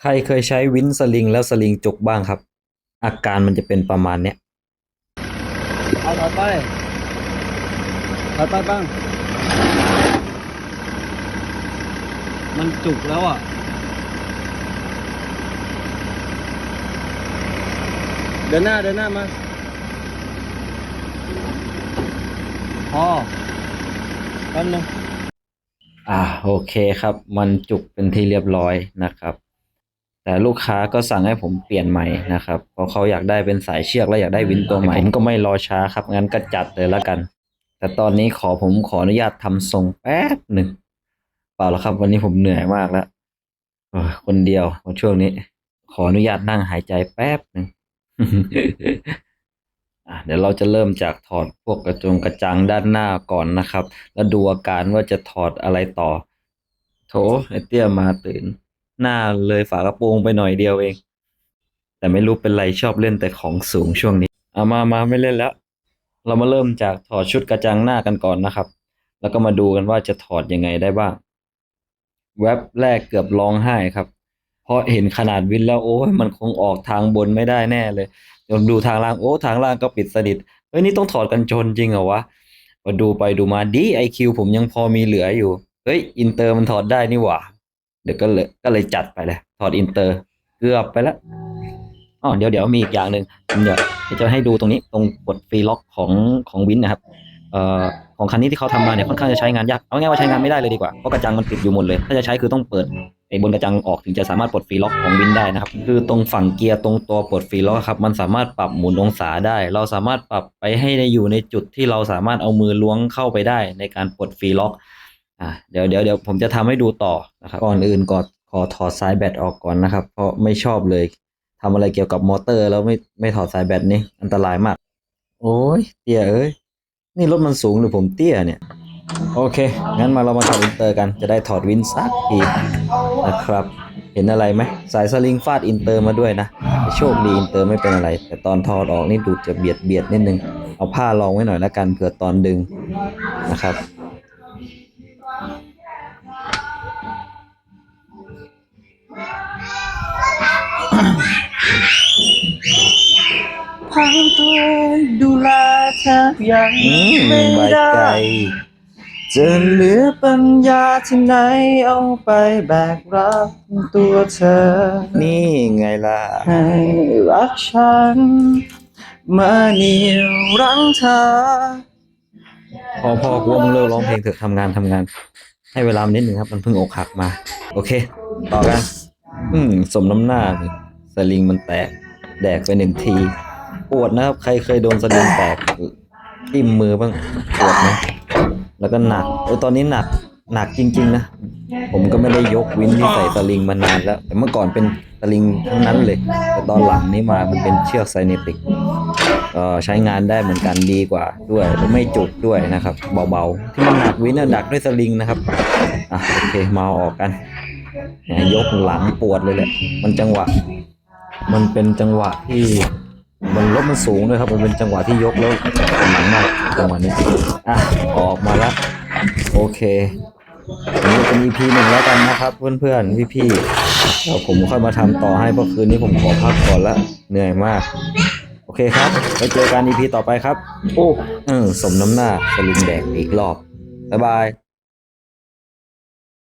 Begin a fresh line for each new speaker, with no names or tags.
ใครเคยใช้วินสลิงแล้วสลิงจุกบ้างครับ อาการมันจะเป็นประมาณเนี้ย
เอาถอดไปถอดไปบ้าง มันจุกแล้วอะ เดินหน้าเดินหน้ามาพอแป๊บนึง
อ่าโอเคครับ มันจุกเป็นที่เรียบร้อยนะครับ แต่ลูกค้าก็สั่งให้ผมเปลี่ยนใหม่นะครับเพราะเขาอยากได้เป็นสายเชือกและอยากได้วินตัวใหม่ผมก็ไม่รอช้าครับงั้นก็จัดเลยแล้วกัน แต่ตอนนี้ขอผมขออนุญาตทำทรงแป๊บหนึ่งเปล่าแล้วครับ วันนี้ผมเหนื่อยมากแล้วคนเดียวช่วงนี้ ขออนุญาตนั่งหายใจแป๊บหนึ่งเดี๋ยวเราจะเริ่มจากถอดพวกกระจงกระจังด้านหน้าก่อนนะครับ แล้วดูอาการว่าจะถอดอะไรต่อ โถไอเตี้ยมาตื่น หน้าเลยฝากระโปรงไปหน่อยเดียวเอง แต่ไม่รู้เป็นไรชอบเล่นแต่ของสูงช่วงนี้เอามามาไม่เล่นแล้ว เรามาเริ่มจากถอดชุดกระจังหน้ากันก่อนนะครับ แล้วก็มาดูกันว่าจะถอดยังไงได้บ้างแว็บแรกเกือบร้องไห้ครับ เพราะเห็นขนาดวินแล้วโอ้ยมันคงออกทางบนไม่ได้แน่เลยเดี๋ยวดูทางล่างโอ้ทางล่างก็ปิดสนิทเฮ้ยนี่ต้องถอดกันชนจริงเหรอวะมาดูไปดูมาดีไอคิวผมยังพอมีเหลืออยู่เฮ้ยอินเตอร์มันถอดได้นี่หว่า เดี๋ยวก็เลยก็เลยจัดไปเลยถอดอินเตอร์ เกือบไปแล้วอ๋อเดี๋ยวเดี๋ยวมีอีกอย่างหนึ่งเดี๋ยวจะให้ดูตรงนี้ตรงกดฟรีล็อกของของวินนะครับเอ่อของคันนี้ที่เขาทำมาเนี่ยค่อนข้างจะใช้งานยากเอาง่ายว่าใช้งานไม่ได้เลยดีกว่าเพราะกระจังมันปิดอยู่หมดเลยถ้าจะใช้คือต้องเปิดไอ้บนกระจังออกถึงจะสามารถปลดฟรีล็อกของวินได้นะครับ คือตรงฝั่งเกียร์ตรงตัวปลดฟรีล็อกครับมันสามารถปรับหมุนองศาได้ เราสามารถปรับไปให้ในอยู่ในจุดที่เราสามารถเอามือล้วงเข้าไปได้ในการปลดฟรีล็อก อ่าเดี๋ยวเดี๋ยวเดี๋ยวผมจะทำให้ดูต่อนะครับ ก่อนอื่นก่อนขอถอดสายแบตออกก่อนนะครับ เพราะไม่ชอบเลยทำอะไรเกี่ยวกับมอเตอร์ แล้วไม่ไม่ถอดสายแบตนี่อันตรายมาก โอ้ยเตี้ยเอ้ยนี่รถมันสูงหรือผมเตี้ยเนี่ย โอเค งั้นมาเรามาถอดอินเตอร์กันจะได้ถอดวินสักทีนะครับ เห็นอะไรไหมสายสลิงฟาดอินเตอร์มาด้วยนะโชคดีอินเตอร์ไม่เป็นอะไร แต่ตอนถอดออกนี่ดูจะเบียดเบียดนิดนึงเอาผ้ารองไว้หน่อยและกันเผื่อตอนดึงนะครับ
พังตัวดูแลแทบยังไม่ได้ จะเหลือปัญญาที่ไหนเอาไปแบกรับตัวเธอ
นี่ไงล่ะ
ให้รักฉัน มาเหนียวรั้งเธอ
พอพอกูว่ามึงเลิกร้องเพลงเถอะทำงานทำงาน ให้เวลามันนิดหนึ่งครับ มันเพิ่งอกหักมา โอเค ต่อกัน อืม สมน้ำหน้าเลย สลิงมันแตก แดกไปหนึ่งที ปวดนะครับ ใครเคยโดนสลิงแตกทิ่มมือบ้างปวดไหมแล้วก็หนักเออตอนนี้หนักหนักจริง ๆ นะ ผมก็ไม่ได้ยกวินที่ใส่สลิงมานานแล้ว แต่เมื่อก่อนเป็นสลิงทั้งนั้นเลย แต่ตอนหลังนี้มามันเป็นเชือกไซเนติกก็ใช้งานได้เหมือนกันดีกว่าด้วยแล้วไม่จุกด้วยนะครับ เบาๆ ที่มันหนักวินดักด้วยสลิงนะครับอะโอเคมาออกกันยยกหลังปวดเลยแหละมันจังหวะ มันเป็นจังหวะที่มันรถมันสูงด้วยครับ มันเป็นจังหวะที่ยกแล้วหลังมากจังหวะนี้อะออกมาแล้วโอเคอันนี้เป็น EP หนึ่งแล้วกันนะครับ เพื่อนๆพี่ๆเดี๋ยวผมค่อยมาทำต่อให้เพราะคืนนี้ผมขอพักก่อนละเหนื่อยมาก โอเคครับไว้เจอกัน EP ต่อไปครับ โอ้เออสมน้ำหน้าสลิงแดกอีกรอบบ๊ายบาย